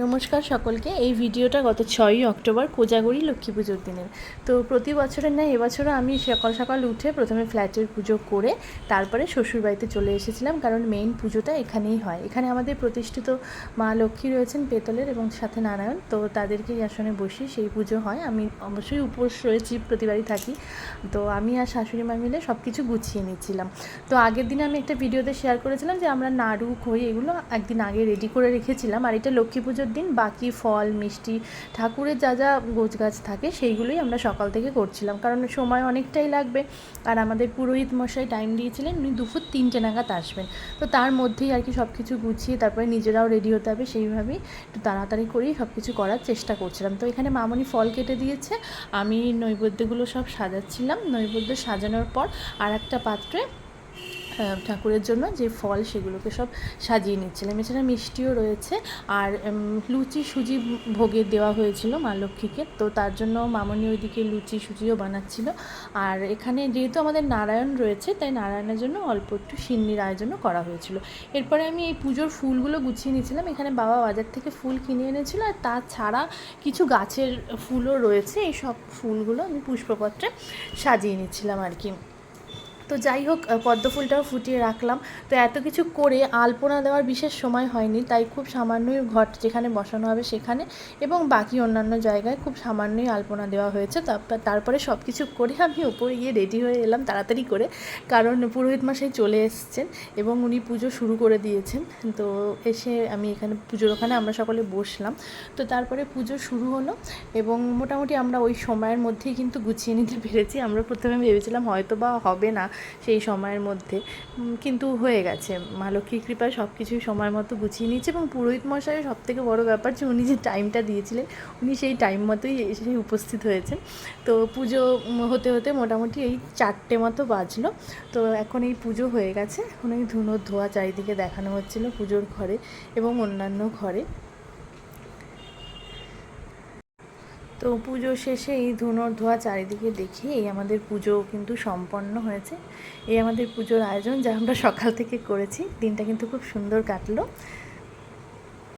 নমস্কার সকলকে, এই ভিডিওটা গত ছয়ই অক্টোবর কোজাগরি লক্ষ্মী পুজোর দিনের। তো প্রতি বছরের ন্যায় এবছরও আমি সকাল সকাল উঠে প্রথমে ফ্ল্যাটের পুজো করে তারপরে শ্বশুরবাড়িতে চলে এসেছিলাম, কারণ মেইন পুজোটা এখানেই হয়। এখানে আমাদের প্রতিষ্ঠিত মা লক্ষ্মী রয়েছেন পেতলের এবং সাথে নারায়ণ, তো তাদেরকেই আসনে বসি সেই পুজো হয়। আমি অবশ্যই উপোস রয়েছি, প্রতিবারই থাকি। তো আমি আর শাশুড়ি মা মিলে সব কিছু গুছিয়ে নিচ্ছিলাম তো আগের দিন আমি একটা ভিডিওতে শেয়ার করেছিলাম যে আমরা নাড়ু, খই এগুলো একদিন আগে রেডি করে রেখেছিলাম, আর এটা লক্ষ্মী পুজোর দিন বাকি ফল, মিষ্টি, ঠাকুরের যা যা গোছগাছ থাকে সেইগুলোই আমরা সকাল থেকে করছিলাম। কারণ সময় অনেকটাই লাগবে। আর আমাদের পুরোহিত মশাই টাইম দিয়েছিলেন, উনি দুপুর তিনটে নাগাদ আসবেন। তো তার মধ্যেই আর কি সব কিছু গুছিয়ে তারপরে নিজেরাও রেডি হতে হবে, সেইভাবেই একটু তাড়াতাড়ি করেই সব কিছু করার চেষ্টা করছিলাম। তো এখানে মামনি ফল কেটে দিয়েছে। আমি নৈবেদ্যগুলো সব সাজাচ্ছিলাম। নৈবেদ্য সাজানোর পর আর একটা পাত্রে ঠাকুরের জন্য যে ফল সেগুলোকে সব সাজিয়ে নিচ্ছিলাম। এছাড়া মিষ্টিও রয়েছে। আর লুচি, সুজি ভোগে দেওয়া হয়েছিল মা লক্ষ্মীকে। তো তার জন্য মামনি ওইদিকে লুচি, সুজিও বানাচ্ছিল। আর এখানে যেহেতু আমাদের নারায়ণ রয়েছে, তাই নারায়ণের জন্য অল্প একটু সিন্নির আয়োজনও করা হয়েছিল। এরপরে আমি এই পুজোর ফুলগুলো গুছিয়ে নিয়েছিলাম। এখানে বাবা বাজার থেকে ফুল কিনে এনেছিল। আর তাছাড়া কিছু গাছের ফুলও রয়েছে। এই সব ফুলগুলো আমি পুষ্পপত্রে সাজিয়ে নিচ্ছিলাম আর কি। তো যাই হোক পদ্ম ফুলটাও ফুটিয়ে রাখলাম। তো এত কিছু করে আলপনা দেওয়ার বিশেষ সময় হয়নি, তাই খুব সামান্যই ঘট যেখানে বসানো হবে সেখানে এবং বাকি অন্যান্য জায়গায় খুব সামান্যই আলপনা দেওয়া হয়েছে। তারপর সব কিছু করে আমি উপরে গিয়ে রেডি হয়ে এলাম তাড়াতাড়ি করে, কারণ পুরোহিত মশাই চলে এসছেন এবং উনি পুজো শুরু করে দিয়েছেন। তো এসে আমি এখানে পুজোর ওখানে আমরা সকলে বসলাম। তো তারপরে পুজো শুরু হলো এবং মোটামুটি আমরা ওই সময়ের মধ্যেই কিন্তু গুছিয়ে নিতে পেরেছি। আমরা প্রথমে ভেবেছিলাম হয়তো বা হবে না সেই সময়ের মধ্যে। কিন্তু হয়ে গেছে। মা লক্ষ্মীর কৃপায় সব কিছুই সময় মতো গুছিয়ে নিয়েছে এবং পুরোহিত মশাইয়ের সব থেকে বড়ো ব্যাপার যে উনি যে টাইমটা দিয়েছিলেন, উনি সেই টাইম মতোই এসে উপস্থিত হয়েছেন। তো পুজো হতে হতে মোটামুটি এই চারটে মতো বাজলো। তো এখন এই পুজো হয়ে গেছে। এখন এই ধুনোর ধোয়া চারিদিকে দেখানো হচ্ছিল পুজোর ঘরে এবং অন্যান্য ঘরে। তো পুজো শেষে এই ধুনোর ধোয়া চারিদিকে দেখে এই আমাদের পুজো কিন্তু সম্পন্ন হয়েছে। এই আমাদের পুজোর আয়োজন যা আমরা সকাল থেকে করেছি, দিনটা কিন্তু খুব সুন্দর কাটলো।